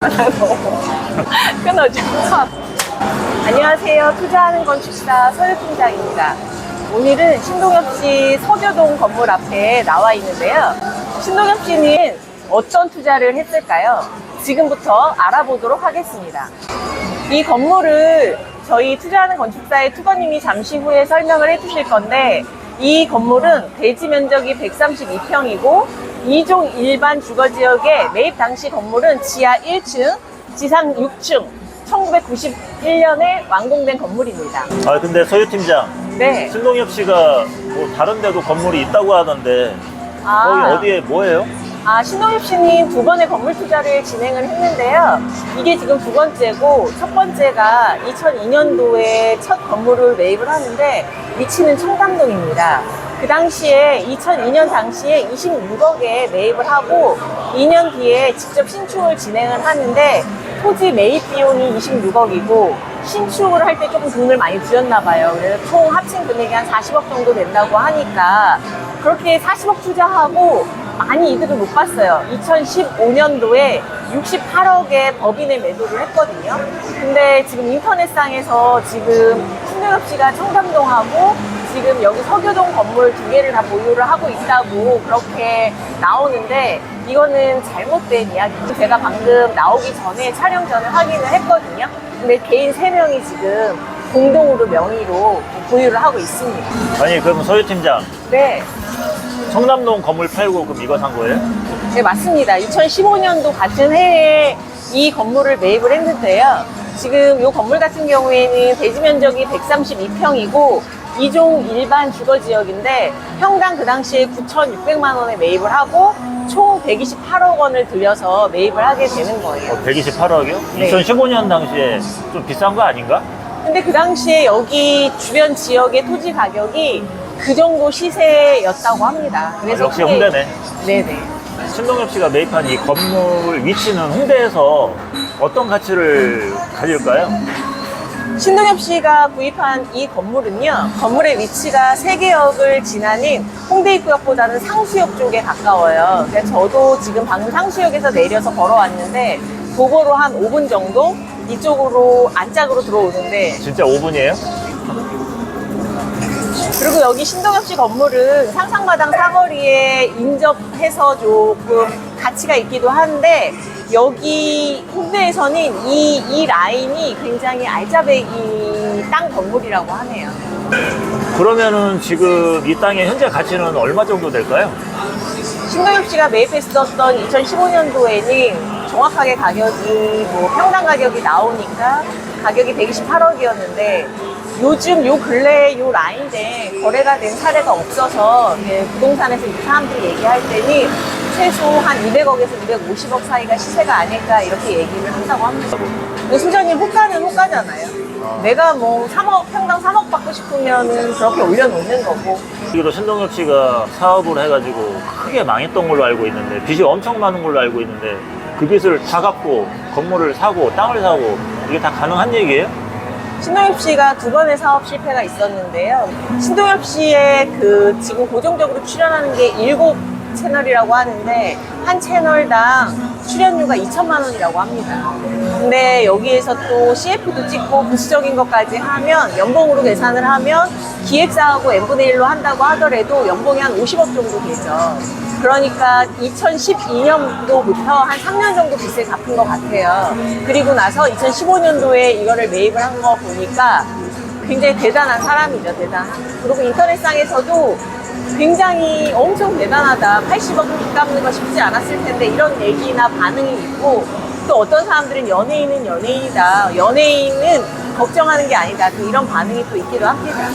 끊어줘. 안녕하세요. 투자하는 건축사 서유팀장입니다. 오늘은 신동엽 씨 서교동 건물 앞에 나와 있는데요. 신동엽 씨는 어떤 투자를 했을까요? 지금부터 알아보도록 하겠습니다. 이 건물을 저희 투자하는 건축사의 투건님이 잠시 후에 설명을 해주실 건데 이 건물은 대지 면적이 132평이고 2종 일반 주거지역의 매입 당시 건물은 지하 1층, 지상 6층, 1991년에 완공된 건물입니다. 아 근데 서유 팀장 네. 신동엽 씨가 뭐 다른 데도 건물이 있다고 하던데 거기 어디에 뭐예요? 아, 신동엽 씨는 두 번의 건물 투자를 진행을 했는데요. 이게 지금 두 번째고, 첫 번째가 2002년도에 첫 건물을 매입을 하는데, 위치는 청담동입니다. 그 당시에, 2002년 당시에 26억에 매입을 하고, 2년 뒤에 직접 신축을 진행을 하는데, 토지 매입 비용이 26억이고, 신축을 할 때 조금 돈을 많이 들였나 봐요. 그래서 총 합친 금액이 한 40억 정도 된다고 하니까, 그렇게 40억 투자하고, 많이 이득을 못 봤어요. 2015년도에 68억의 법인에 매도를 했거든요. 근데 지금 인터넷상에서 지금 신동엽 씨가 청담동하고 지금 여기 서교동 건물 두 개를 다 보유를 하고 있다고 그렇게 나오는데 이거는 잘못된 이야기고 제가 방금 나오기 전에 촬영 전에 확인을 했거든요. 근데 개인 세명이 지금 공동으로 명의로 보유를 하고 있습니다. 아니 그럼 서유 팀장 네. 청담동 건물 팔고 그럼 이거 산 거예요? 네, 맞습니다. 2015년도 같은 해에 이 건물을 매입을 했는데요. 지금 이 건물 같은 경우에는 대지 면적이 132평이고 2종 일반 주거 지역인데 평당 그 당시에 9,600만 원에 매입을 하고 총 128억 원을 들여서 매입을 하게 되는 거예요. 어, 128억이요? 네. 2015년 당시에 좀 비싼 거 아닌가? 근데 그 당시에 여기 주변 지역의 토지 가격이 그 정도 시세였다고 합니다. 아, 역시 그게- 홍대네. 네네. 신동엽 씨가 매입한 이 건물 위치는 홍대에서 어떤 가치를 가질까요? 신동엽 씨가 구입한 이 건물은요, 건물의 위치가 세계역을 지나는 홍대 입구역보다는 상수역 쪽에 가까워요. 그래서 저도 지금 방금 상수역에서 내려서 걸어왔는데, 도보로 한 5분 정도 이쪽으로 안짝으로 들어오는데, 진짜 5분이에요? 그리고 여기 신동엽 씨 건물은 상상마당 사거리에 인접해서 조금 가치가 있기도 한데 여기 홍대에서는 이, 이 라인이 굉장히 알짜배기 땅 건물이라고 하네요. 그러면은 지금 이 땅의 현재 가치는 얼마 정도 될까요? 신동엽 씨가 매입했었던 2015년도에는 정확하게 가격이 뭐 평당 가격이 나오니까 가격이 128억이었는데 요즘 요 근래에 요 라인에 거래가 된 사례가 없어서 부동산에서 이 사람들이 얘기할 때는 최소 한 200억에서 250억 사이가 시세가 아닐까 이렇게 얘기를 한다고 합니다. 근데 수전이 호가는 호가잖아요. 내가 뭐 3억, 평당 3억 받고 싶으면은 그렇게 올려놓는 거고. 여기도 신동엽 씨가 사업을 해가지고 크게 망했던 걸로 알고 있는데 빚이 엄청 많은 걸로 알고 있는데 그 빚을 다 갚고 건물을 사고 땅을 사고 이게 다 가능한 얘기예요? 신동엽 씨가 두 번의 사업 실패가 있었는데요. 신동엽 씨의 그 지금 고정적으로 출연하는 게 일곱 채널이라고 하는데 한 채널당 출연료가 2천만 원이라고 합니다. 근데 여기에서 또 CF도 찍고 부수적인 것까지 하면 연봉으로 계산을 하면 기획사하고 n분의 1로 한다고 하더라도 연봉이 한 50억 정도 되죠. 그러니까 2012년도부터 한 3년 정도 빚을 갚은 것 같아요. 그리고 나서 2015년도에 이거를 매입을 한 거 보니까 굉장히 대단한 사람이죠, 대단한. 그리고 인터넷상에서도 굉장히 엄청 대단하다. 80억 빚 갚는 거 쉽지 않았을 텐데 이런 얘기나 반응이 있고 또 어떤 사람들은 연예인은 연예인이다. 연예인은 걱정하는 게 아니다. 또 이런 반응이 또 있기도 합니다.